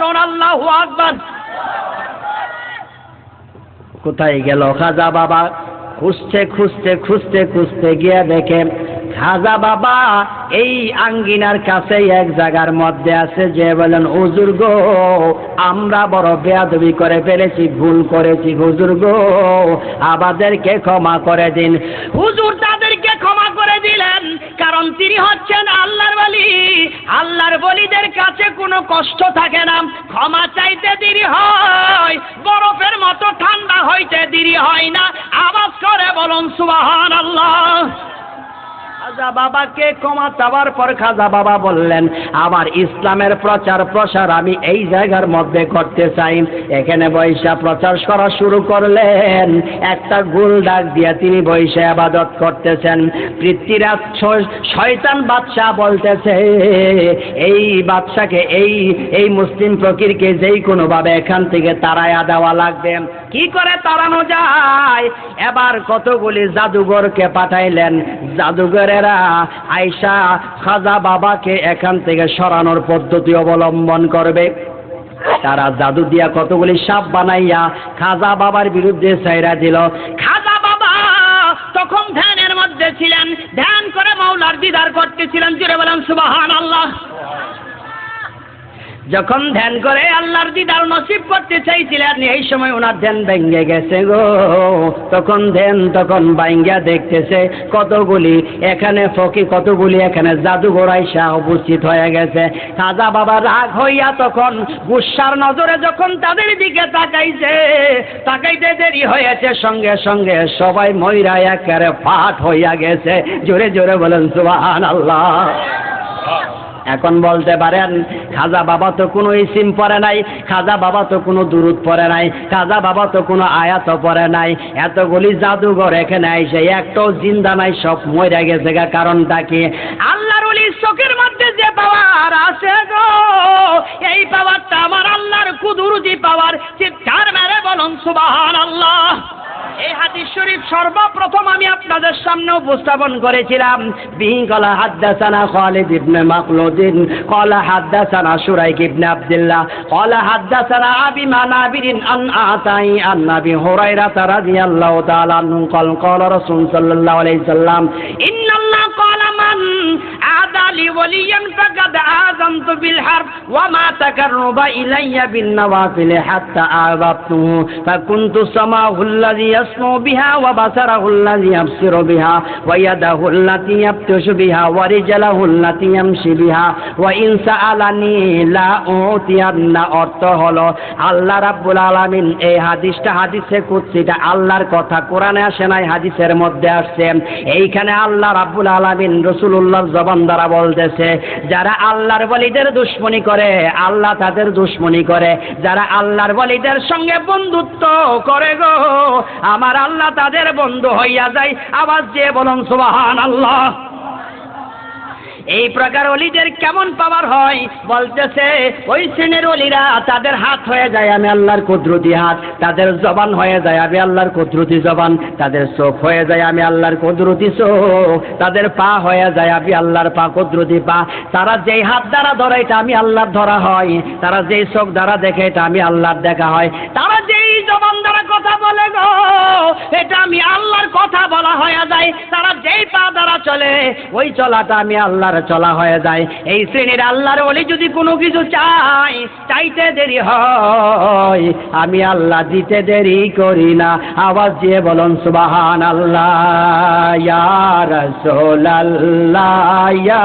বলুন আল্লাহ আকবার। কোথায় গেল খাজা বাবা? খুঁজতে খুঁজতে খুঁজতে খুঁজতে গিয়ে দেখে খাজা বাবা এই আঙ্গিনার কাছে এক জায়গার মধ্যে আছে। যে বলেন হুজুর গো আমরা বড় বেয়াদবি করে ফেলেছি ভুল করেছি হুজুর গো আমাদেরকে ক্ষমা করে দিন। হুজুর তাদেরকে ক্ষমা দিলেন, কারণ তিনি হচ্ছেন আল্লাহর বলি আল্লাহর বলিদের কাছে কোনো কষ্ট থাকে না। ক্ষমা চাইতে দেরি হয়, বরফের মতো ঠান্ডা হইতে দেরি হয় না। আওয়াজ করে বলুন সুবাহান আল্লাহ খাজা বাবাকে ক্ষমা চাওয়ার পর খাজা বাবা বললেন, আমার ইসলামের প্রচার, প্রসার আমি এই জায়গার মধ্যে করতে চাই। এখানে বৈশা প্রচার করা শুরু করলেন। একটা গুল ডাক দিয়ে তিনি বৈশা আবাদত করতেছেন। পৃথ্বীরাজ শয়তান বাদশাহ বলতেছে, এই বাদশাকে, এই এই মুসলিম ফকিরকে যেই কোনোভাবে এখান থেকে তাড়াইয়া দেওয়া লাগবে। কি করে তাড়ানো যায়? এবার কতগুলি জাদুঘরকে পাঠাইলেন। জাদুঘরেরা আয়সা খাজা বাবাকে এখান থেকে সরানোর পদ্ধতি অবলম্বন করবে। তারা জাদু দিয়া কতগুলি সাপ বানাইয়া খাজা বাবার বিরুদ্ধে চাইরা দিল। খাজা বাবা তখন ধ্যানের মধ্যে ছিলেন। ধ্যান করে মাওলার দিদার করতেছিলেন। জুড়ে বলেন সুবাহান আল্লাহ যখন ধ্যান করে আল্লাহর দিদার নসিব করতে চাইছিলেন, এই সময় ওনার ধ্যান ভেঙ্গে গেছে গো। তখন ধ্যান তখন বাইঙ্গা দেখতেছে, কতগুলি এখানে ফকি কতগুলি এখানে জাদুঘর আইসা উপস্থিত হয়ে গেছে। খাজা বাবা রাগ হইয়া তখন গুসার নজরে যখন তাদের দিকে তাকাইছে, তাকাইতে দেরি হয়েছে, সঙ্গে সঙ্গে সবাই ময়রা একেবারে ফাট হইয়া গেছে। জোরে জোরে বলেন সুবহান আল্লাহ এখন বলতে পারেন, খাজা বাবা তো কোনো ইসিম পড়ে নাই, খাজা বাবা তো কোনো দুরুদ পড়ে নাই, খাজা বাবা তো কোনো আয়াত পড়ে নাই। এতগুলি জাদুঘর এখানে আইসে, একটাও জিন্দা নাই, সব মরে গেছে গা। কারণটা কি? আল্লাহর চোখের মধ্যে যে পাওয়ার আছে গো, এই পাওয়ারটা আমার আল্লাহর কুদুরুজি পাওয়ার। চিৎকার মেরে বলুন সুবাহান আল্লাহ এই হাদিস শরীফ সর্বপ্রথম আমি আপনাদের সামনে উপস্থাপন করেছিলাম। বিহি কলা হাদ্দাসানা খালিদ ইবনে মাকলুদিন, কলা হাদ্দাসানা সুরাইক ইবনে আব্দুল্লাহ, কলা হাদ্দাসানা আবি মানাবিরিন আন আতাই আন নাবি হুরাইরা রাদিয়াল্লাহু তাআলা আনহু, কল কল রাসূল সাল্লাল্লাহু আলাইহি সাল্লাম ইন لي وليا فقد آذنت بالحرب وما تقرب إلي بالنوافل حتى أعبدته فكنت سمعه الذي يسمع بها وبصره الذي يبصر بها ويده التي يبطش بها ورجله التي يمشي بها وإن سألني لا أعطين অর্থ হলো আল্লাহ রাব্বুল আলামিন এই হাদিসটা হাদিসে কুৎসিটা আল্লাহর কথা কোরআনে আসে নাই হাদিসের মধ্যে আসছে এইখানে আল্লাহ রাব্বুল আলামিন রসুলুল্লাহ জবান দ্বারা বলতেছে, যারা আল্লাহর বলিদের দুশ্মনী করে, আল্লাহ তাদের দুশ্মনী করে। যারা আল্লাহর বলিদের সঙ্গে বন্ধুত্ব করে গো, আমার আল্লাহ তাদের বন্ধু হইয়া যায়। আবার যে বলুন সুবাহান আল্লাহ এই প্রকার অলিদের কেমন পাওয়ার হয়? বলতেছে, ওই শ্রেণির অলিরা তাদের হাত হয়ে যায় আমি আল্লাহর কুদরতি হাত, তাদের জবান হয়ে যায় আমি আল্লাহর কুদরতি জবান, তাদের চোখ হয়ে যায় আমি আল্লাহর কুদরতি চোখ, তাদের পা হয়ে যায় আমি আল্লাহর পা কুদরতি পা। তারা যেই হাত দ্বারা ধরে এটা আমি আল্লাহর ধরা হয়, তারা যেই চোখ দ্বারা দেখে এটা আমি আল্লাহর দেখা হয়। তারা যেই জবান দ্বারা কথা বলে গো, এটা আমি আল্লাহর কথা বলা হয়ে যায়, তারা যেই পা দ্বারা চলে, ওই চলাটা আমি আল্লাহর চলা হয়ে যায়। এই শ্রেণির আল্লাহর বলি যদি কোনো কিছু চাই চাইতে দেরি হয়। আমি আল্লাহ দিতে দেরি করি না। আওয়াজ দিয়ে বলুন সুবাহান আল্লাহ ইয়ার রাসূলুল্লাহ, ইয়া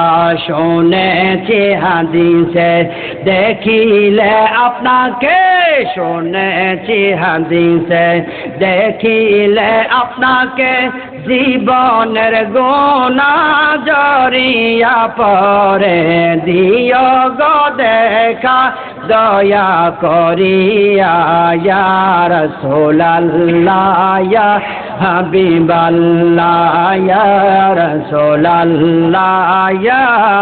শুনেছি হাদিসে দেখিলে আপনাকে শুনেছি হাদিসে দেখিলে আপনাকে জীবনের গোনা জরিয়া পরে দিয় গো দেখা, দয়া করিয়া ইয়ার সোলাল্লায়া হাবিবাল্লায়া রসোলাল্লায়া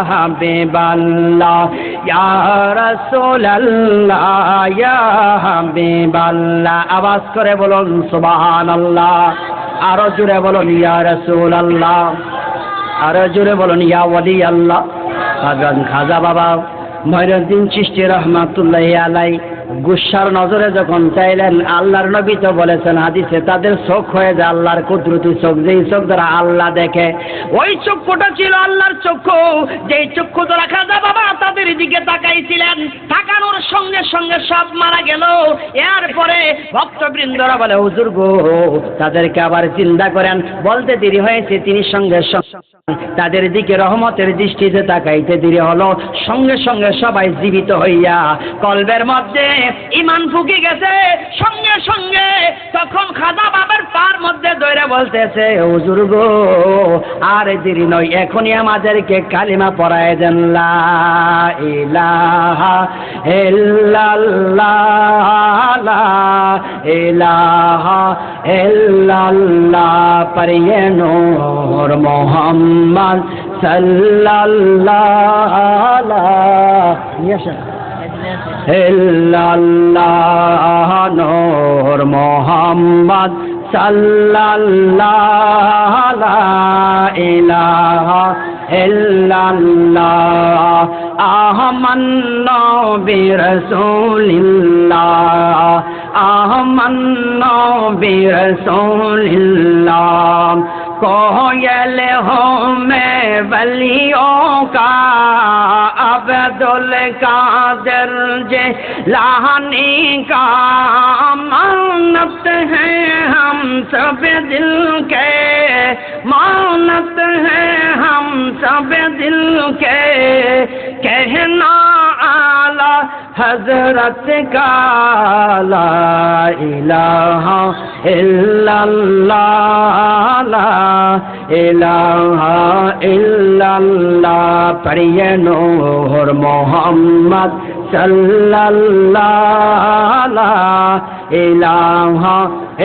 হাবিবাল্লাহ ইয়ার সোলাল্লায়া হাবিবাল্লাহ। আওয়াজ করে বলুন, সুবহানাল্লাহ। আরও জোরে বলুন, ইয়া রাসূলুল্লাহ। আরও জোরে বলুন, ইয়া ওয়ালি আল্লাহ খাজা বাবা ময়নুদ্দিন চিশতি রহমাতুল্লাহ আলাই গুসার নজরে যখন চাইলেন, আল্লাহর নবী তো বলেছেন হাদিসে, তাদের চোখ হয়ে যায় আল্লাহর কুদরতি চোখ। যেই চোখ দ্বারা আল্লাহ দেখে, ওই চক্ষুটা ছিল আল্লাহর চক্ষু। যেই চক্ষু দ্বারা খাজা বাবা তাদের দিকে তাকাইছিলেন, তাকানোর সঙ্গে সঙ্গে সব মারা গেল। এরপরে ভক্তবৃন্দরা বলে, হুজুর গো, তাদেরকে আবার চিন্তা করেন। বলতে দেরি হয়েছে, তিনি সঙ্গে তাদের দিকে রহমতের দৃষ্টিতে তাকাইতে দেরি হলো। সঙ্গে সঙ্গে সবাই জীবিত হইয়া কলবের মধ্যে ইমান ফুকি গেছে। সঙ্গে সঙ্গে তখন খাদা বাবার পার মধ্যে দৈরে বলতেছে, হুজুর গো, আর দেরি নয়, এখনই আমাদেরকে কালিমা পড়ায় দেন, লা নূর মোহাম্মদ সাল্লাল্লাহ اللہ نور محمد صلی اللہ لا الہ الا اللہ آمنا برسول اللہ آمنا برسول اللہ کوئل ہو میں ولیوں کا عبدل کا درجے لاہنی کا مانت ہیں ہم سب دل کے مانت ہیں ہم سب دل کے کہنا হজরত কালা ইলাহা ইল্লাল্লাহ ইল্লাল্লাহ পড়িয়ে নূর মোহাম্মদ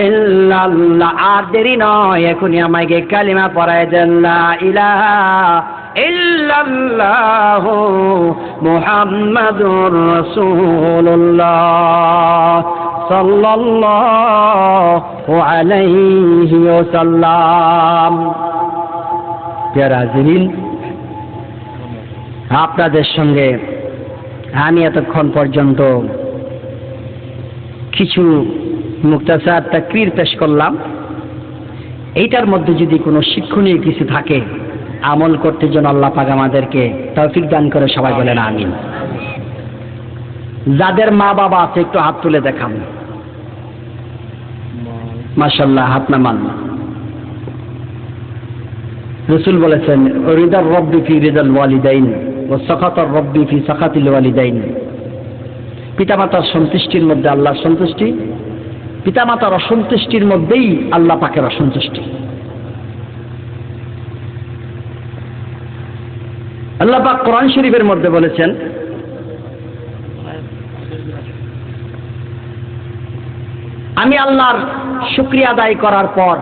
ইল্লাল্লাহ। আর দেরি নয়, এখনই আমাকে কালিমা পড়ায় দেন ইলা ইল্লাল্লাহ মুহাম্মাদুর রাসূলুল্লাহ সাল্লাল্লাহু আলাইহি ওয়াসাল্লাম। প্রিয় আপনাদের সঙ্গে আমি এতক্ষণ পর্যন্ত কিছু মুক্তাচার তাকরির পেশ করলাম। এইটার মধ্যে যদি কোনো শিক্ষণীয় কিছু থাকে আমল করতে যেন আল্লাহ পাক আমাদেরকে তৌফিক দান করে সবাই বলেন আমিন। যাদের মা বাবা আছে, একটু হাত তুলে দেখান। মাশাল্লাহ হাত নামান। রসুল বলেছেন, রিদার রব্বি ফি রিদাল ওয়ালিদাইন ও সখাতর রব্বি ফি সখাতিল ওয়ালিদাইন। পিতামাতার সন্তুষ্টির মধ্যে আল্লাহর সন্তুষ্টি, পিতামাতার অসন্তুষ্টির মধ্যেই আল্লাহ পাকের অসন্তুষ্টি। আল্লাহ পাক কোরআন শরীফের মধ্যে বলেছেন আমি আল্লাহর শুক্রিয়া আদায় করার পর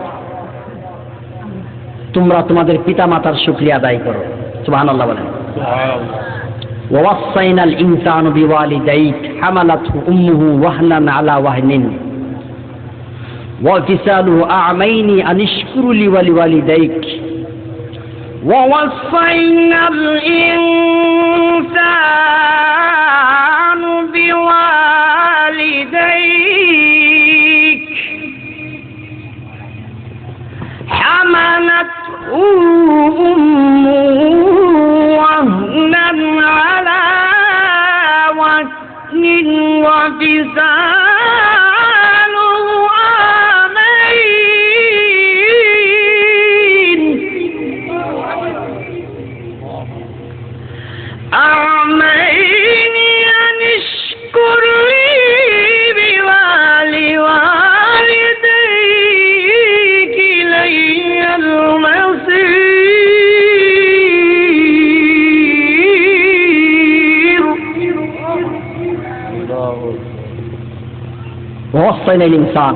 তোমরা তোমাদের পিতা মাতার শুক্রিয়া আদায় করো। সুবাহান আল্লাহ বলেন ওয়াসাইনাল ইনসানু বিওয়ালিদাইক হামালাতহু উম্মুহু ওয়াহনান আলা ওয়াহনিন। ওয়া ফিসালুহু আমাইনি আনিশকুরু লিওয়ালিদাইক ووصينا الإنسان بوالديك. حملته أمه وهنا على وهن وفصاله ওয়াসাইনাল ইনসান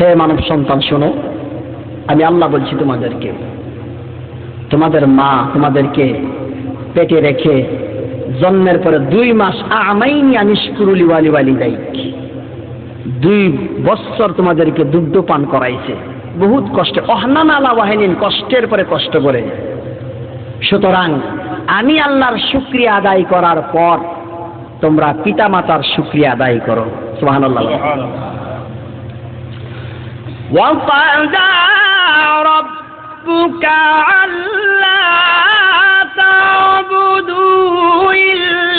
হে মানব সন্তান, শোনো, আমি আল্লাহ বলছি তোমাদেরকে, তোমাদের মা তোমাদেরকে পেটে রেখে জন্মের পরে দুই মাস আমাইনি আনিসকুরুলি ওয়ালি ওয়ালি দুই বৎসর তোমাদেরকে দুগ্ধ পান করাইছে। বহুত কষ্টে, অহনান আলা ওয়াহিনীন, কষ্টের পরে কষ্ট করে। সুতরাং আমি আল্লাহর শুক্রিয়া আদায় করার পর তোমরা পিতা মাতার শুক্রিয়া আদায় করো সুহান আল্লাহ وقضى ربك ألا تعبدوا إلا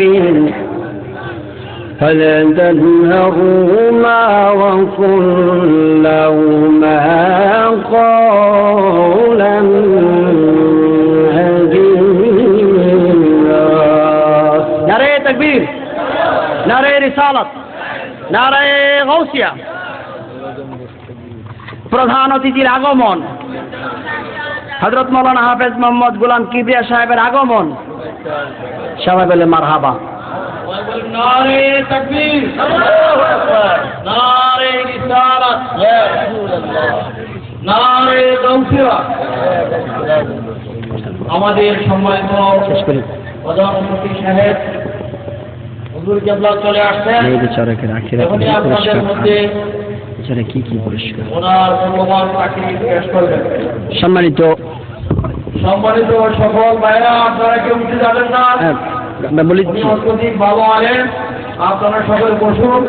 أف فلا تنهرهما وقل لهما قولا নারে তকবীর নারে রিসালত নারে গৌসিয়া প্রধান অতিথির আগমন হজরত মৌলানা হাফেজ মোহাম্মদ গুলাম কিবরিয়া সাহেবের আগমন সবাই বলে নারে গৌসিয়া আমাদের সম্মানিত শেষ করি। প্রধানমন্ত্রী সাহেব হুজুর কেবলা চলে আসছেন। আপনাদের মধ্যে কি কি পুরস্কার? সম্মানিত সম্মানিত সকল ভাইরা আপনারা কেউ উঠে যাবেন না। হ্যাঁ, আলেন আপনারা সকল বসুন।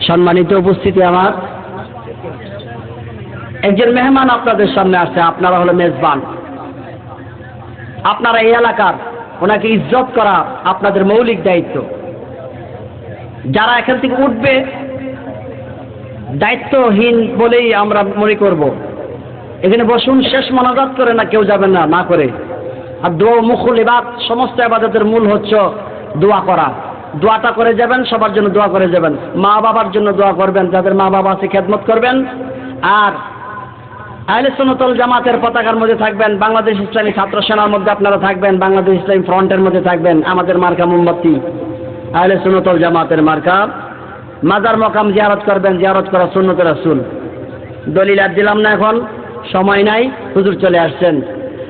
সম্মানিত উপস্থিতি আমার। একজন মেহমান আপনাদের সামনে আছে আপনারা হলো মেজবান। আপনারা এই এলাকার ওনাকে ইজ্জত করা আপনাদের মৌলিক দায়িত্ব। যারা এখান থেকে উঠবে দায়িত্বহীন বলেই আমরা মনে করব। এখানে বসুন, শেষ মনাজাত করে না, কেউ যাবেন না না করে। আর দোয়া মুখুল এবাদ সমস্ত আবাদতের মূল হচ্ছে দোয়া করা। দোয়াটা করে যাবেন, সবার জন্য দোয়া করে যাবেন। মা বাবার জন্য দোয়া করবেন, যাদের মা বাবা আছে, খেদমত করবেন। আর আহলে জামাতের পতাকার মধ্যে থাকবেন, বাংলাদেশ ইসলামী ছাত্র সেনার মধ্যে আপনারা থাকবেন, বাংলাদেশ ইসলামী ফ্রন্টের মধ্যে থাকবেন, আমাদের মার্কা মোমবাতি। আহলে জামাতের মার্কা। মাজার মকাম জিয়ারত করবেন, জিয়ারত করা সুন্নত রাসূল। দলিল আর দিলাম না এখন। সময় নাই, হুজুর চলে আসছেন।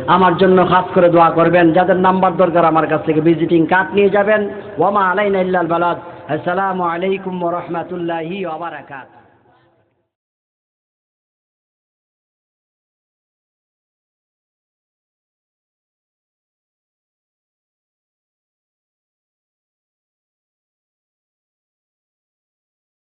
আমার জন্য খাস করে দোয়া করবেন, যাদের নাম্বার দরকার আমার কাছ থেকে ভিজিটিং কার্ড নিয়ে যাবেন। ওমা আলাইনা ইল্লাল বালাদ আসসালামু আলাইকুম ওয়া রাহমাতুল্লাহি